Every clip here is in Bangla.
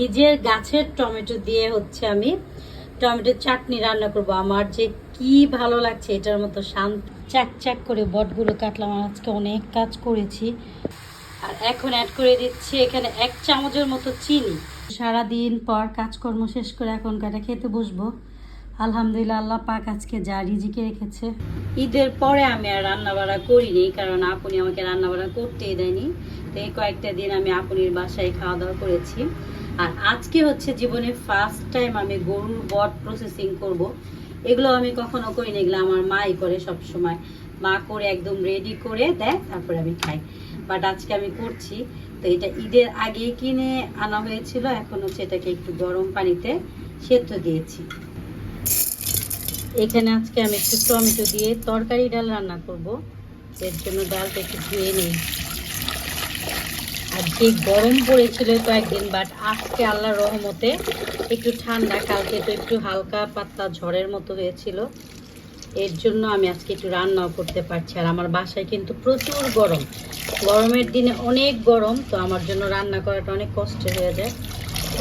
নিজের গাছের টমেটো দিয়ে হচ্ছে আমি টমেটোর চাটনি রান্না করব। আমার যে কি ভালো লাগছে, এটার মতো শান্ত চ্যাক চ্যাক করে বটগুলো কাটলাম। আজকে অনেক কাজ করেছি। আর এখন অ্যাড করে দিচ্ছি এখানে এক চামচের মতো চিনি। সারাদিন পর কাজকর্ম শেষ করে এখন কাটা খেতে বসবো। আলহামদুলিল্লাহ আল্লাহ পাক আজকে যা রিজিকে রেখেছে। ঈদের পরে আমি আর রান্না বাড়া করিনি, কারণ আপনি আমাকে রান্না বাড়া করতেই দেয়নি। তো এই কয়েকটা দিন আমি আপনির বাসায় খাওয়া দাওয়া করেছি। আর আজকে হচ্ছে জীবনে ফার্স্ট টাইম আমি গরুর বট প্রসেসিং করব। এগুলো আমি কখনো করিনি, এগুলো আমার মাই করে সব সময় মা করে একদম রেডি করে দেয়, তারপরে আমি খাই। বাট আজকে আমি করছি, তো এটা ঈদের আগে কিনে আনা হয়েছিল, এখন হচ্ছে এটাকে একটু গরম পানিতে সেদ্ধ দিয়েছি। এখানে আজকে আমি একটু টমেটো দিয়ে তরকারি ডাল রান্না করব। এর জন্য ডালটা একটু ধুয়ে নিই। আর গরম পড়েছিল কয়েকদিন বাট আজকে আল্লাহর রহমতে একটু ঠান্ডা, কালকে তো একটু হালকা পাতলা ঝড়ের মতো হয়েছিল। এর জন্য আমি আজকে একটু রান্নাও করতে পারছি। আর আমার বাসায় কিন্তু প্রচুর গরম। গরমের দিনে অনেক গরম, তো আমার জন্য রান্না করাটা অনেক কষ্ট হয়ে যায়।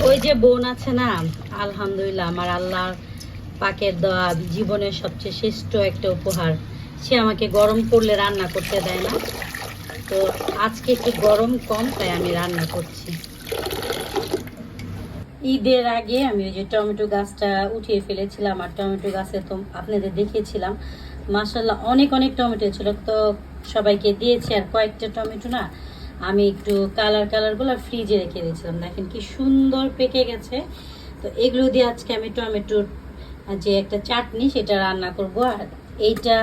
ওই যে বোন আছে না, আলহামদুলিল্লাহ আমার আল্লাহর পাকের দেওয়া জীবনের সবচেয়ে শ্রেষ্ঠ একটা উপহার। সে আমাকে গরম করলে রান্না করতে দেয় না। তো আজকে একটু গরম কম, তাই আমি রান্না করছি। ঈদের আগে আমি ওই যে টমেটো গাছটা উঠিয়ে ফেলেছিলাম, আর টমেটো গাছে তো আপনাদের দেখিয়েছিলাম। মাসাল্লাহ অনেক অনেক টমেটো ছিল, তো সবাইকে দিয়েছি, আর কয়েকটা টমেটো না আমি একটু কালার কালারগুলো ফ্রিজে রেখে দিয়েছিলাম। দেখেন কি সুন্দর পেকে গেছে। তো এগুলো দিয়ে আজকে আমি টমেটোর যে একটা চাটনি, সেটা রান্না করব, আর এইটা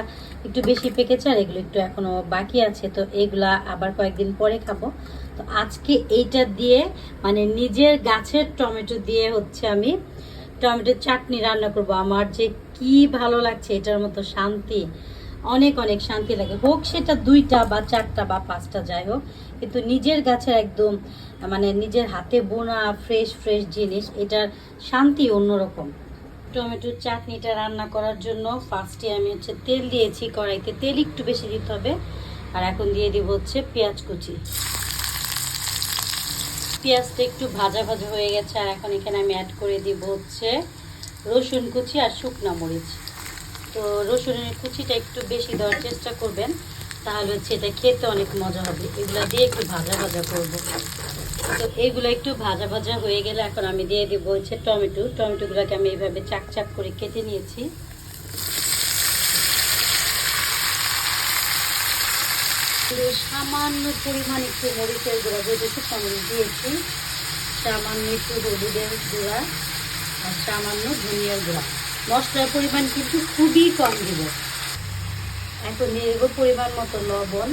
একটু বেশি পেকেছে আর এগুলো একটু এখনও বাকি আছে, তো এগুলা আবার কয়েকদিন পরে খাব। তো আজকে এইটা দিয়ে মানে নিজের গাছের টমেটো দিয়ে হচ্ছে আমি টমেটোর চাটনি রান্না করব। আমার যে কি ভালো লাগছে এটার মতো শান্তি, অনেক অনেক শান্তি লাগে। হোক সেটা দুইটা বা চারটা বা পাঁচটা যাই হোক, কিন্তু নিজের গাছের একদম মানে নিজের হাতে বোনা ফ্রেশ ফ্রেশ জিনিস, এটার শান্তি অন্যরকম। টমেটোর চাটনিটা রান্না করার জন্য ফার্স্টে আমি হচ্ছে তেল দিয়েছি, কড়াইতে তেল একটু বেশি দিতে হবে। আর এখন দিয়ে দিব হচ্ছে পেঁয়াজ কুচি। পেঁয়াজটা একটু ভাজা ভাজা হয়ে গেছে, আর এখন এখানে আমি অ্যাড করে দিব হচ্ছে রসুন কুচি আর শুকনা মরিচ। তো রসুনের কুচিটা একটু বেশি দেওয়ার চেষ্টা করবেন, তাহলে হচ্ছে এটা খেতে অনেক মজা হবে। এগুলো দিয়ে একটু ভাজা ভাজা করব। তো একটু ভাজা ভাজা হয়ে গেলে এখন আমি দিয়ে দেবো হচ্ছে টমেটো। টমেটোগুলোকে আমি এইভাবে চাক চাক করে কেটে নিয়েছি। সামান্য পরিমাণ একটু মরিচের গুঁড়া, যেহেতু মরিচ দিয়েছি, সামান্য একটু হলুদের গুঁড়া আর সামান্য ধনিয়ার গুঁড়া। মশলার পরিমাণ কিন্তু খুবই কম দিব। এখন দেবো পরিমাণ মতো লবণ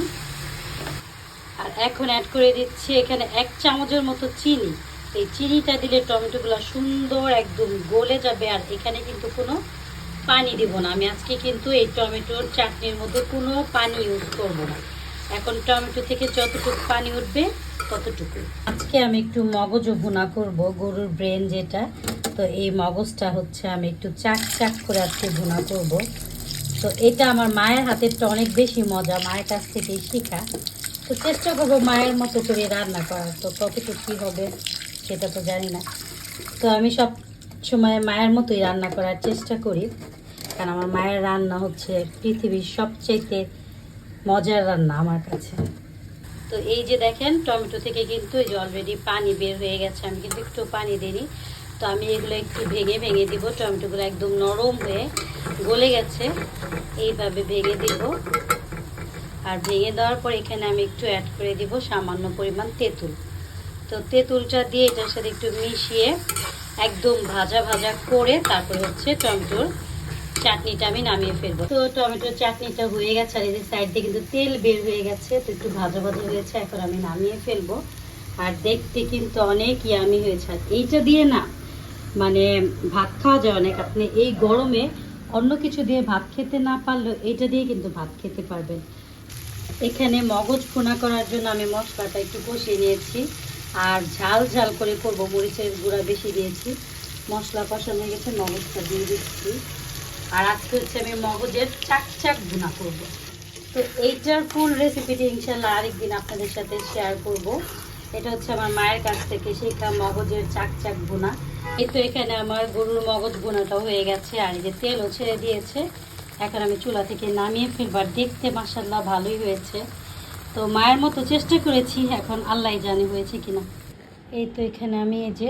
আর এখন অ্যাড করে দিচ্ছি এখানে এক চামচের মতো চিনি। এই চিনিটা দিলে টমেটোগুলো সুন্দর একদম গলে যাবে আর এখানে কিন্তু কোনো পানি দিব না। আমি আজকে কিন্তু এই টমেটোর চাটনির মধ্যে কোনো পানি ইউজ করব না। এখন টমেটো থেকে যতটুকু পানি উঠবে, ততটুকু। আজকে আমি একটু মগজও ভুনা করব, গরুর ব্রেন যেটা। তো এই মগজটা হচ্ছে আমি একটু চাক চাক করে আজকে ভুনা করব। তো এটা আমার মায়ের হাতেরটা অনেক বেশি মজা, মায়ের কাছ থেকেই শেখা। তো চেষ্টা করব মায়ের মতো করে রান্না করার। তো কতটুকু কী হবে সেটা তো জানি না। তো আমি সব সময় মায়ের মতোই রান্না করার চেষ্টা করি। কারণ আমার মায়ের রান্না হচ্ছে পৃথিবীর সবচেয়ে মজার রান্না আমার কাছে। তো এই যে দেখেন, টমেটো থেকে কিন্তু এই যে অলরেডি পানি বের হয়ে গেছে। আমি কিন্তু একটু পানি দিইনি। তো আমি এগুলো একটু ভেঙে ভেঙে দিব। টমেটোগুলো একদম নরম হয়ে গলে গেছে। এইভাবে ভেঙে দিব। আর ভেঙে দেওয়ার পর এখানে আমি একটু অ্যাড করে দিব সামান্য পরিমাণ তেঁতুল। তো তেঁতুলটা দিয়ে এটার সাথে একটু মিশিয়ে একদম ভাজা ভাজা করে তারপরে হচ্ছে টমেটোর চাটনিটা আমি নামিয়ে ফেলব। তো টমেটোর চাটনিটা হয়ে গেছে আর এই যে সাইড দিয়ে কিন্তু তেল বের হয়ে গেছে, তো একটু ভাজা ভাজা হয়েছে, এখন আমি নামিয়ে ফেলব। আর দেখতে কিন্তু অনেক ইয়ামি হয়েছে। আর এইটা দিয়ে না মানে ভাত খাওয়া যায় অনেক। আপনি এই গরমে অন্য কিছু দিয়ে ভাত খেতে না পারলেও এইটা দিয়ে কিন্তু ভাত খেতে পারবেন। এখানে মগজ ভুনা করার জন্য আমি মশলাটা একটু কষিয়ে নিয়েছি। আর ঝাল ঝাল করে করব, মরিচের গুঁড়া বেশি দিয়েছি। মশলা কষানো হয়ে গেছে, মগজটা দিয়ে দিচ্ছি। আর আজকে হচ্ছে আমি মগজের চাক চাক ভুনা করব। তো এইটার ফুল রেসিপিটি ইনশাল্লাহ আরেকদিন আপনাদের সাথে শেয়ার করব। এটা হচ্ছে আমার মায়ের কাছ থেকে শেখা মগজের চাক চাক বোনা এই তো এখানে আমার গরুর মগজ বোনাটাও হয়ে গেছে, আর এই যে তেলও ছেড়ে দিয়েছে। এখন আমি চুলা থেকে নামিয়ে ফেলবার দেখতে মাসাল্লাহ ভালোই হয়েছে। তো মায়ের মতো চেষ্টা করেছি, এখন আল্লাহ জানে হয়েছে কিনা। এই তো এখানে আমি এই যে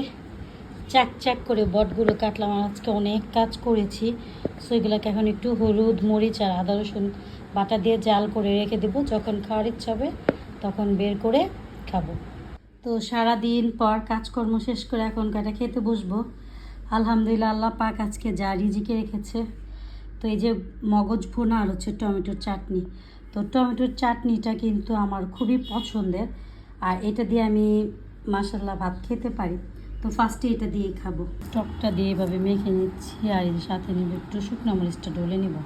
চাক চাক করে বটগুলো কাটলাম আজকে অনেক কাজ করেছি। সো এগুলোকে এখন একটু হলুদ, মরিচ আর আদা, রসুন বাটা দিয়ে জাল করে রেখে দেবো। যখন খাওয়ার ইচ্ছা হবে তখন বের করে খাব। তো সারা দিন পর কাজকর্ম শেষ করে এখন কাটা খেতে বসবো। আলহামদুলিল্লাহ আল্লাহ পাক আজকে যা রিজিকে রেখেছে। তো এই যে মগজ ভুনা আর হচ্ছে টমেটোর চাটনি, তো টমেটোর চাটনিটা কিন্তু আমার খুবই পছন্দের। আর এটা দিয়ে আমি মাসাল্লাহ ভাত খেতে পারি। তো ফার্স্টে এটা দিয়েই খাব। টকটা দিয়ে এভাবে মেখে নিচ্ছি আর এর সাথে নিব একটু শুকনো মরিচটা ডলে নিব।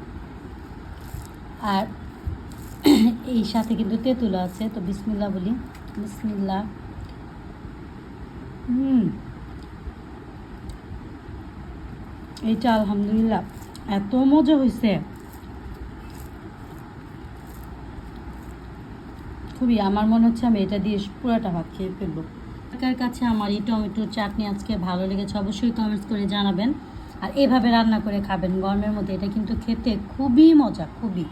আর এই সাথে কিন্তু তেঁতুল আছে, তো বিসমিল্লা বলি। বিসমিল্লা হুম। এইটা আলহামদুলিল্লাহ। এত মজা হয়েছে খুবই আমার মনে হচ্ছে আমি এটা দিয়ে পুরাটা ভাত খেয়ে ফেলব। কার কাছে আমার এই টমেটোর চাটনি আজকে ভালো লেগেছে, অবশ্যই কমেন্টস করে জানাবেন। আর এভাবে রান্না করে খাবেন, গরমের মধ্যে এটা কিন্তু খেতে খুবই মজা, খুবই।